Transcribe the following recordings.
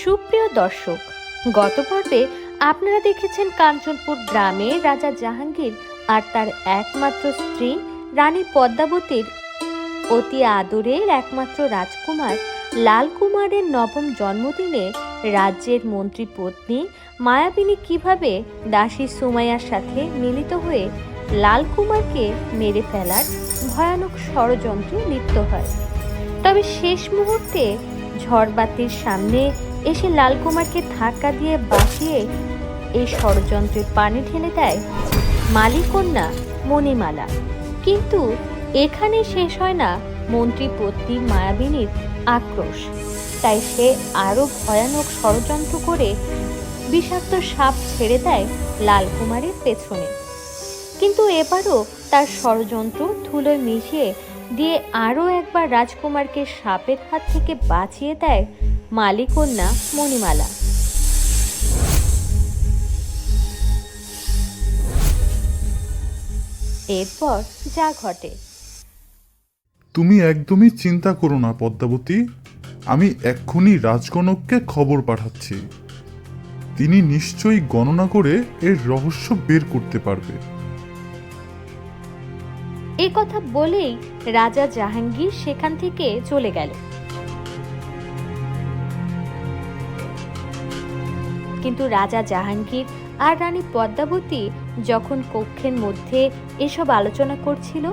সুপ্রিয় দর্শক, গত পর্বে আপনারা দেখেছেন কাঞ্চনপুর গ্রামে রাজা জাহাঙ্গীর আর তার একমাত্র স্ত্রী রানী পদ্মাবতীর অতি আদরের একমাত্র রাজকুমার লাল কুমারের নবম জন্মদিনে রাজ্যের মন্ত্রী পত্নী মায়াবিনী কীভাবে দাসী সুমাইয়ার সাথে মিলিত হয়ে লাল কুমারকে মেরে ফেলার ভয়ানক ষড়যন্ত্রে লিপ্ত হয়। তবে শেষ মুহূর্তে ঝড়বাতির সামনে এসে লালকুমারকে ধাক্কা দিয়ে বাঁচিয়ে এই ষড়যন্ত্রের পানি ঢেলে দেয় মালিকন্যা মণিমালা। কিন্তু এখানে শেষ হয় না মন্ত্রী পত্নী মায়াবিনীর আক্রোশ। তাই সে আরও ভয়ানক ষড়যন্ত্র করে বিষাক্ত সাপ ছেড়ে দেয় লালকুমারের পেছনে। কিন্তু এবারও তার ষড়যন্ত্র ধুলোয় মিশিয়ে দিয়ে আরও একবার রাজকুমারকে সাপের হাত থেকে বাঁচিয়ে দেয় মালিকন্যা মণিমালা। এরপর যা ঘটে। তুমি একদমই চিন্তা করো না পদ্মাবতী। আমি এক্ষুনি রাজগণককে খবর পাঠাচ্ছি। তিনি নিশ্চয়ই গণনা করে এর রহস্য বের করতে পারবে। এ কথা বলেই রাজা জাহাঙ্গীর সেখান থেকে চলে গেল কিন্তু রাজা জাহাঙ্গীর আর রানী পদ্মাবতী যখন কক্ষের মধ্যে এসব আলোচনা করছিল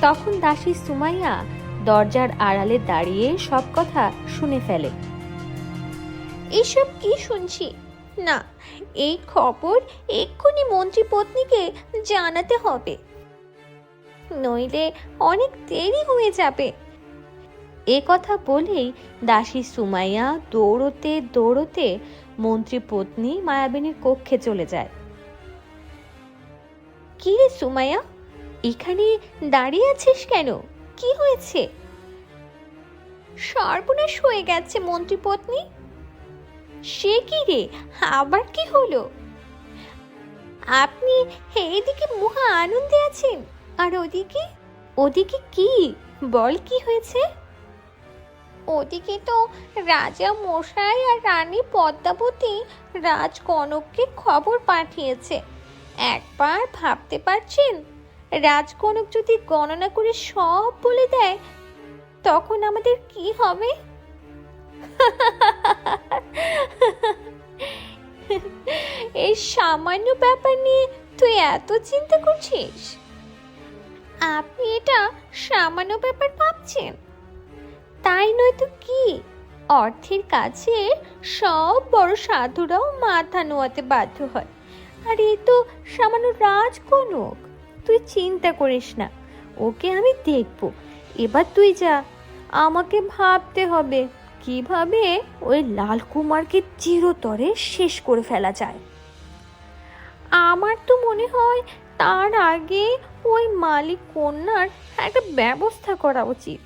তখন দাসী সুমাইয়া দরজার আড়ালে দাঁড়িয়ে সব কথা শুনে ফেলে। এসব কি শুনছি? না এই খবর এক্ষুনি মন্ত্রী পত্নীকে জানাতে হবে। নইলে অনেক দেরি হয়ে যাবে। এ কথা বলেই দাসী সুমাইয়া দৌড়তে দৌড়তে মন্ত্রী পত্নী মায়াবিনীর কক্ষে চলে যায়। কি রে সুমাইয়া, এখানে দাঁড়িয়ে আছিস কেন? কি হয়েছে? সর্বনাশ হয়ে গেছে, মন্ত্রী পত্নী। সে কি রে, আবার কি হলো? আপনি এইদিকে মহা আনন্দে আছেন, আর ওদিকে ওদিকে কি? বল কি হয়েছে? ওদিকে তো রাজা মশাই আর রানী পদ্মাবতী রাজকনককে খবর পাঠিয়েছে। একবার ভাবতে পারছেন? রাজকনক যদি গণনা করে সব বলে দেয়, তখন আমাদের কি হবে? এই সামান্য ব্যাপার নিয়ে তুই এত চিন্তা করছিস? আপনি এটা সামান্য ব্যাপার ভাবছেন? তাই নয়তো কি? অর্থের কাছে সব বড় সাধুরাও মাথা নোয়াতে বাধ্য হয়। আর এ তো সামান্য রাজকনক। তুই চিন্তা করিস না, ওকে আমি দেখব। এবার তুই যা, আমাকে ভাবতে হবে কীভাবে ওই লাল কুমারকে চিরতরে শেষ করে ফেলা যায়। আমার তো মনে হয় তার আগে ওই মালিক কন্যার একটা ব্যবস্থা করা উচিত।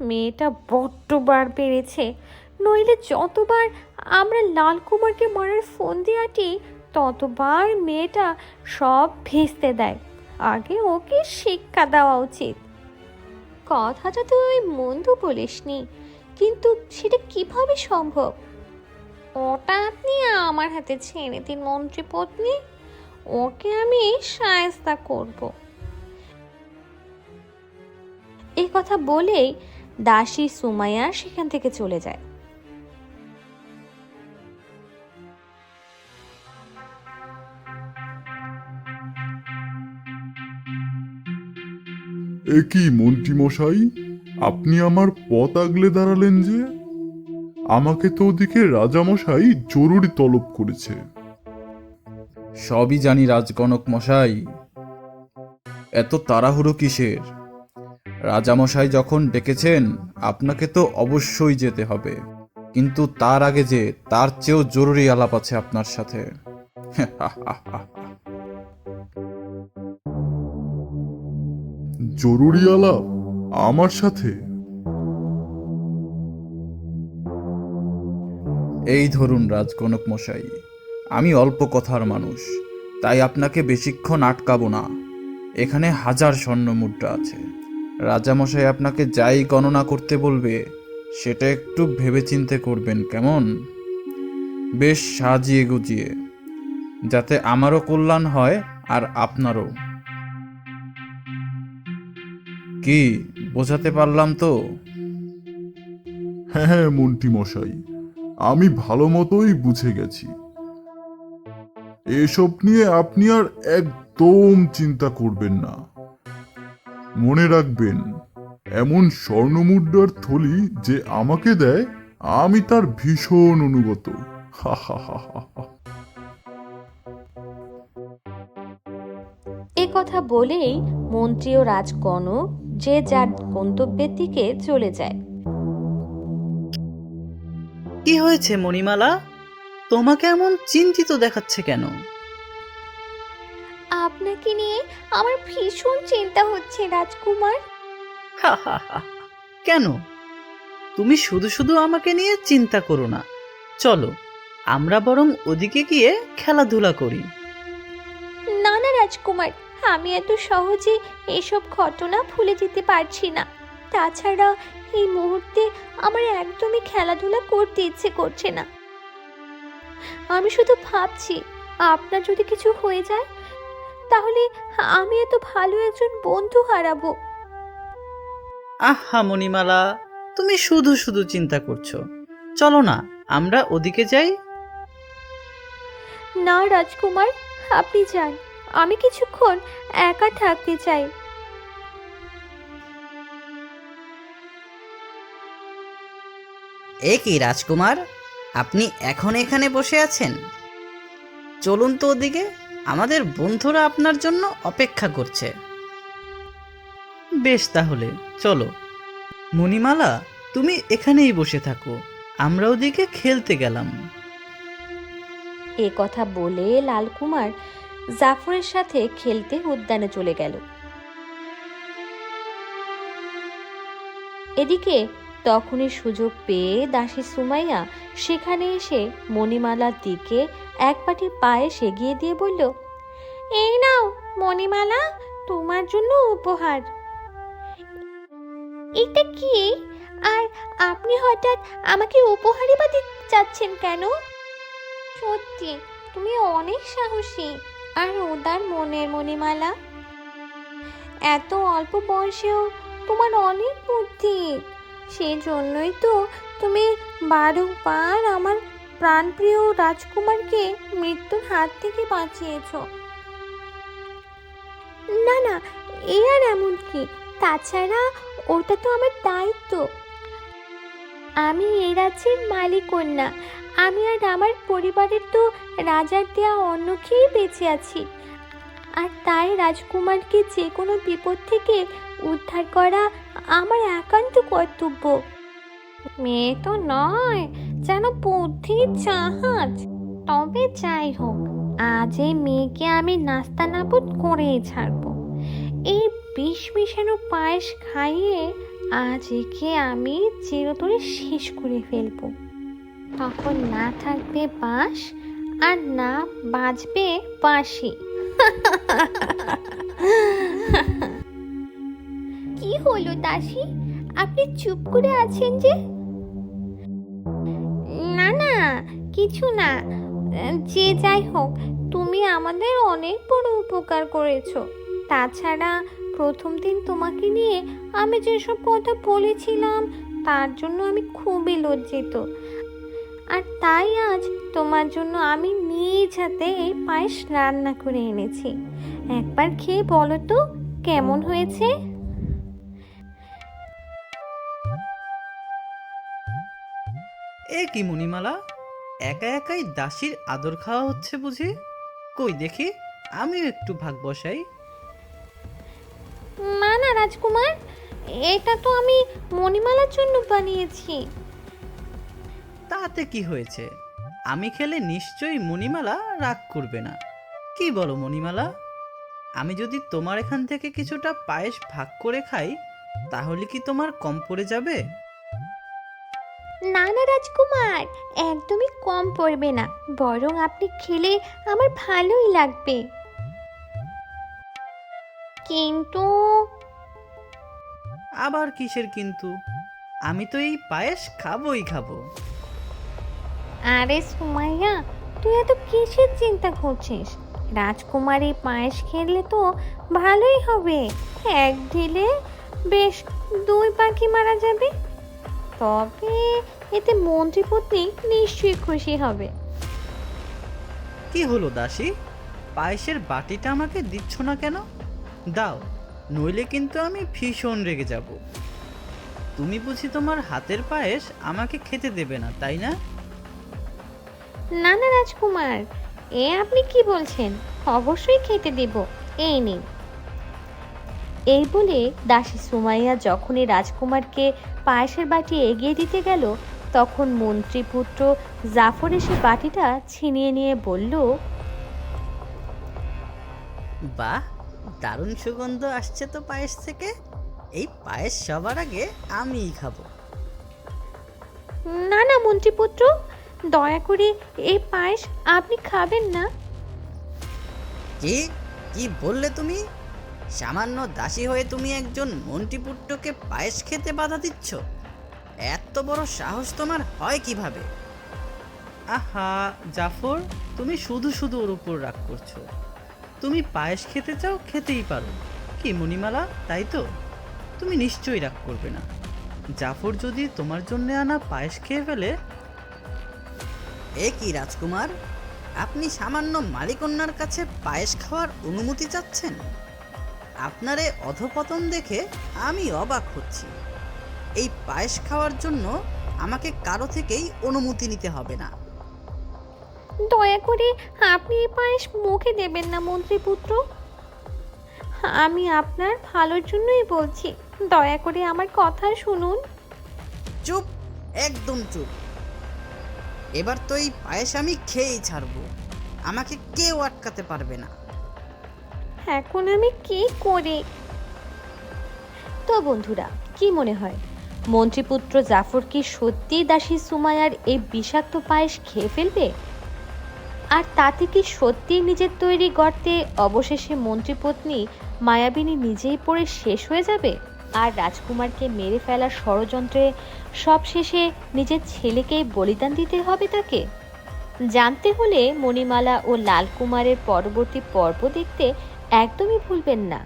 মেয়েটা বড্ড বার বেড়েছে নইলে যতবার আমরা লাল কুমারকে মারার ফোন দিয়ে আটি ততবার মেয়েটা সব ভেস্তে দেয়। আগে ওকে শিক্ষা দেওয়া উচিত। কথাটা তো ওই মন্দ বলিসনি, কিন্তু সেটা কীভাবে সম্ভব? ওটা আপনি আমার হাতে ছেড়ে দিন মন্ত্রী পত্নী, ওকে আমি সায়স্তা করব। এই কথা বলেই দাসী সুমাইয়া সেখান থেকে চলে যায়। এ কি মন্ত্রী মশাই? আপনি আমার পথ আগলে দাঁড়ালেন যে? আমাকে তো ওদিকে রাজামশাই জরুরি তলব করেছে। সবই জানি রাজগণক মশাই। এত তাড়াহুড়ো কিসের? রাজামশাই যখন ডেকেছেন আপনাকে তো অবশ্যই যেতে হবে। কিন্তু তার আগে যে তার চেয়েও জরুরি আলাপ আছে আপনার সাথে। জরুরি আলাপ? আমার সাথে? এই ধরুন রাজগণক মশাই আমি অল্প কথার মানুষ তাই আপনাকে বেশিক্ষণ আটকাবো না। এখানে হাজার স্বর্ণ মুদ্রা আছে। রাজামশাই আপনাকে যাই গণনা করতে বলবে, সেটা একটু ভেবেচিন্তে করবেন, কেমন? বেশ সাজিয়ে গুজিয়ে, যাতে আমারও কল্যাণ হয় আর আপনারও। কি, বোঝাতে পারলাম তো? হ্যাঁ হ্যাঁ মন্ত্রী মশাই আমি ভালো মতোই বুঝে গেছি। এসব নিয়ে আপনি আর একদম চিন্তা করবেন না। মনে রাখবেন এমন স্বর্ণমুদ্রার থলি যে আমাকে দেয় আমি তার ভীষণ অনুগত। হা হা হা হা হা। এ কথা বলেই মন্ত্রী ও রাজকনক যে যার গন্তব্যের দিকে চলে যায়। কি হয়েছে মণিমালা? তোমাকে এমন চিন্তিত দেখাচ্ছে কেন? আপনাকে নিয়ে আমার ভীষণ চিন্তা হচ্ছে রাজকুমার। কেন? তুমি শুধু শুধু আমাকে নিয়ে চিন্তা করো না। চলো আমরা বরং ওদিকে গিয়ে খেলাধুলা করি। না না রাজকুমার আমি এত সহজে এসব ঘটনা ভুলে যেতে পারছি না। তাছাড়া এই মুহূর্তে আমার একদমই খেলাধুলা করতে ইচ্ছে করছে না। আমি শুধু ভাবছি আপনার যদি কিছু হয়ে যায় তাহলে আমি এত ভালো একজন বন্ধু হারাবো। আহা মণিমালা তুমি শুধু শুধু চিন্তা করছ। চলো না আমরা ওদিকে যাই। না রাজকুমার আপনি যান। আমি কিছুক্ষণ একা থাকতে চাই। এ কি রাজকুমার? আপনি এখন এখানে বসে আছেন? চলুন তো ওদিকে। আমাদের বন্ধুরা আপনার জন্য অপেক্ষা করছে। বেশ তাহলে, চলো। মণিমালা, তুমি এখানেই বসে থাকো। আমরা ওদিকে খেলতে গেলাম। এ কথা বলে লালকুমার জাফরের সাথে খেলতে উদ্যানে চলে গেল। এদিকে তখনই সুযোগ পেয়ে দাসী সুমাইয়া সেখানে এসে মণিমালার দিকে এক পাটি পায়েস এগিয়ে দিয়ে বলল, এই নাও মণিমালা, তোমার জন্য উপহার। এটা কি? আর আপনি হঠাৎ আমাকে উপহারই বা দিতে চাচ্ছেন কেন? সত্যি, তুমি অনেক সাহসী আর উদার মনের মণিমালা। এত অল্প বয়সেও তোমার অনেক বুদ্ধি। সেই জন্যই তো তুমি বারংবার আমার প্রাণপ্রিয় রাজকুমারকে মৃত্যুর হাত থেকে বাঁচিয়েছ। না না, এ আর এমন কি? তাছাড়া ওটা তো আমার দায়িত্ব। আমি এই রাজ্যের মালিকন্যা আমি আর আমার পরিবারের তো রাজার দেয়া অন্ন খেয়েই বেঁচে আছি। আর তাই রাজকুমারকে যে কোনো বিপদ থেকে উদ্ধার করা আমার একান্ত কর্তব্য। মেয়ে তো নয়, যেন বুদ্ধির জাহাজ। তবে যাই হোক, আজ এই মেয়েকে আমি নাস্তা নাবুদ করেই ছাড়বো। এই বিষ মিশানো পায়েস খাইয়ে আজ একে আমি চিরতরে শেষ করে ফেলব। তখন না থাকবে বাঁশ, আর না বাজবে বাঁশি। কি হলো দাসী? আপনি চুপ করে আছেন যে? কিছু না। যে যাই হোক, তুমি আমাদের অনেক বড় উপকার করেছ। তাছাড়া প্রথম দিন তোমাকে নিয়ে আমি যেসব কথা বলেছিলাম, তার জন্য আমি খুবই লজ্জিত। আর তাই আজ তোমার জন্য আমি নিজ হাতে এই পায়েস রান্না করে এনেছি। একবার খেয়ে বলো তো, কেমন হয়েছে? এ কি মণিমালা? একা একাই দাসীর আদর খাওয়া হচ্ছে বুঝি? কই দেখি আমিও একটু ভাগ বসাই। না না রাজকুমার এটা তো আমি মণিমালার জন্য বানিয়েছি। তাতে কি হয়েছে? আমি খেলে নিশ্চয়ই মণিমালা রাগ করবে না। কি বলো মণিমালা? আমি যদি তোমার এখান থেকে কিছুটা পায়েস ভাগ করে খাই তাহলে কি তোমার কম পড়ে যাবে? না না রাজকুমার। একদমই কম পড়বে না বরং আপনি খেলে আমার ভালোই লাগবে। কিন্তু আবার কিসের কিন্তু? আমি তো এই পায়েস খাবোই খাব। আরে সুমাইয়া তুই এত কিসের চিন্তা করছিস? রাজকুমারী পায়েস খেলে তো ভালোই হবে। এক ঢিলে বেশ দুই পাখি মারা যাবে। তবে এতে মন্ত্রীপতি নিশ্চয়ই খুশি হবে। কি হলো দাসী? পায়েসের বাটিটা আমাকে দিচ্ছ না কেন? দাও নইলে কিন্তু আমি ভীষণ রেগে যাব। তুমি বুঝি তোমার হাতের পায়েস আমাকে খেতে দেবে না তাই না? না না রাজকুমার এ আপনি কি বলছেন? অবশ্যই খেতে দেব। এই নিন। এই বলে দাসী সুমাইয়া যখনই রাজকুমারকে পায়েসের বাটি এগিয়ে দিতে গেল তখন মন্ত্রীপুত্র জাফর এসে বাটিটা ছিনিয়ে নিয়ে বলল বাহ দারুণ সুগন্ধ আসছে তো পায়েস থেকে। এই পায়েস সবার আগে আমিই খাব। না না মন্ত্রীপুত্র দয়া করে এই পায়েস আপনি খাবেন না। কি কি বললে তুমি? সামান্য দাসী হয়ে তুমি একজন মন্ত্রীপুত্রকে পায়েস খেতে বাধা দিচ্ছ? এত বড় সাহস তোমার হয় কীভাবে? আহা জাফর তুমি শুধু শুধু ওর উপর রাগ করছ। তুমি পায়েস খেতে চাও খেতেই পারো। কি মণিমালা তাই তো? তুমি নিশ্চয়ই রাগ করবে না। জাফর যদি তোমার জন্য আনা পায়েস খেয়ে ফেলে? এ কি রাজকুমার? আপনি সামান্য মালিকন্যার কাছে পায়েস খাওয়ার অনুমতি চাচ্ছেন? আপনার এ অধপতন দেখে আমি অবাক হচ্ছি। এই পায়েস খাওয়ার জন্য আমাকে কারও থেকেই অনুমতি নিতে হবে না। দয়া করে আপনি এই পায়েস মুখে দেবেন না মন্ত্রীপুত্র। আমি আপনার ভালোর জন্যই বলছি। দয়া করে আমার কথা শুনুন। চুপ একদম চুপ। এবার তো এই পায়েস আমি খেয়েই ছাড়বো। আমাকে কেউ আটকাতে পারবে না। এখন আমি কি করি? তো বন্ধুরা, কি মনে হয়? মন্ত্রীপুত্র জাফর কি সত্যিই দাসী সুমায়ার এই বিষাক্ত পায়েস খেয়ে ফেলবে? আর তাতে কি সত্যিই নিজের তৈরি গর্তে অবশেষে মন্ত্রীপত্নী মায়াবিনী নিজেই পড়ে শেষ হয়ে যাবে? আর রাজকুমারকে মেরে ফেলার ষড়যন্ত্রে সব শেষে নিজের ছেলেকেই বলিদান দিতে হবে তাকে? জানতে হলে মণিমালা ও লালকুমারের পরবর্তী পর্ব দেখতে একদমই ভুলবেন না।